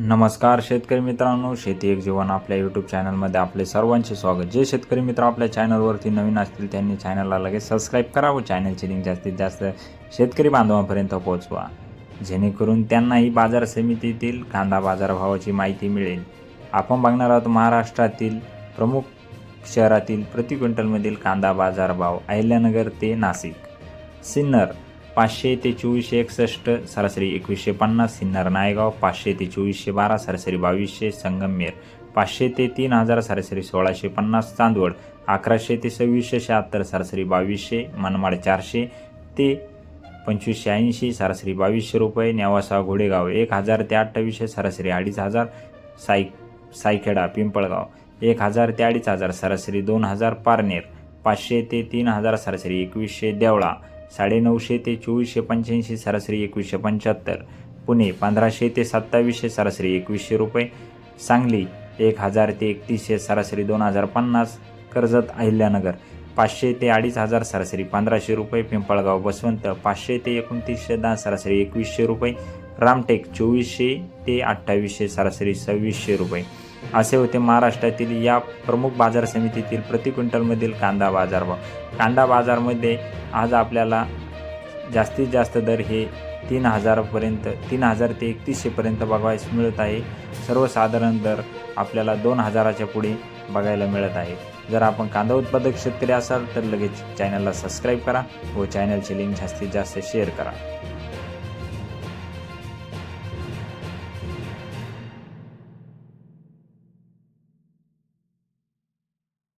नमस्कार शेतकरी मित्रांनो शेती एक जीवन आपल्या यूट्यूब चॅनलमध्ये आपले सर्वांचे स्वागत. जे शेतकरी मित्र आपल्या चॅनलवरती नवीन असतील त्यांनी चॅनलला लगेच सबस्क्राईब करावं चॅनलची लिंक जास्तीत जास्त शेतकरी बांधवांपर्यंत पोहोचवा. जेणेकरून त्यांनाही बाजार समितीतील कांदा बाजारभावाची माहिती मिळेल. आपण बघणार आहोत महाराष्ट्रातील प्रमुख शहरातील प्रति क्विंटलमधील कांदा बाजारभाव अहिल्यानगर ते नाशिक. सिन्नर पाचशे ते चोवीसशे एकसष्ट सरासरी एकवीसशे पन्नास सिन्नर नायगाव पाचशे ते चोवीसशे बारा सरासरी बावीसशे संगमनेर पाचशे ते तीन हजार सरासरी सोळाशे पन्नास चांदवड अकराशे ते सव्वीसशे शहात्तर सरासरी बावीसशे मनमाड चारशे ते पंचवीसशे ऐंशी सरासरी बावीसशे रुपये नेवासा घोडेगाव एक हजार ते अठ्ठावीसशे सरासरी अडीच हजार साई सायखेडा पिंपळगाव एक हजार ते अडीच हजार सरासरी दोन हजार पारनेर पाचशे ते तीन हजार सरासरी एकवीसशे देवळा साडेनऊशे ते चोवीसशे पंच्याऐंशी सरासरी एकवीसशे पंच्याहत्तर. पुणे पंधराशे ते सत्तावीसशे सरासरी एकवीसशे रुपये. सांगली एक हजार ते एकतीसशे सरासरी दोन हजार पन्नास. कर्जत अहिल्यानगर पाचशे ते अडीच हजार सरासरी पंधराशे रुपये. पिंपळगाव बसवंत पाचशे ते एकोणतीसशे दहा सरासरी एकवीसशे रुपये. रामटेक चोवीसशे ते अठ्ठावीसशे सरासरी सव्वीसशे रुपये. असे होते महाराष्ट्रातील या प्रमुख बाजार समितीतील प्रति क्विंटलमधील कांदा बाजारभाव कांदा बाजारमध्ये आज आपल्याला जास्तीत जास्त दर हे तीन हजारापर्यंत तीन हजार ते एकतीसशेपर्यंत बघायस मिळत आहे. सर्वसाधारण दर आपल्याला दोन हजाराच्या पुढे बघायला मिळत आहे. जर आपण कांदा उत्पादक शेतकरी असाल तर लगेच चॅनलला सबस्क्राईब करा व चॅनलची लिंक जास्तीत जास्त शेअर करा.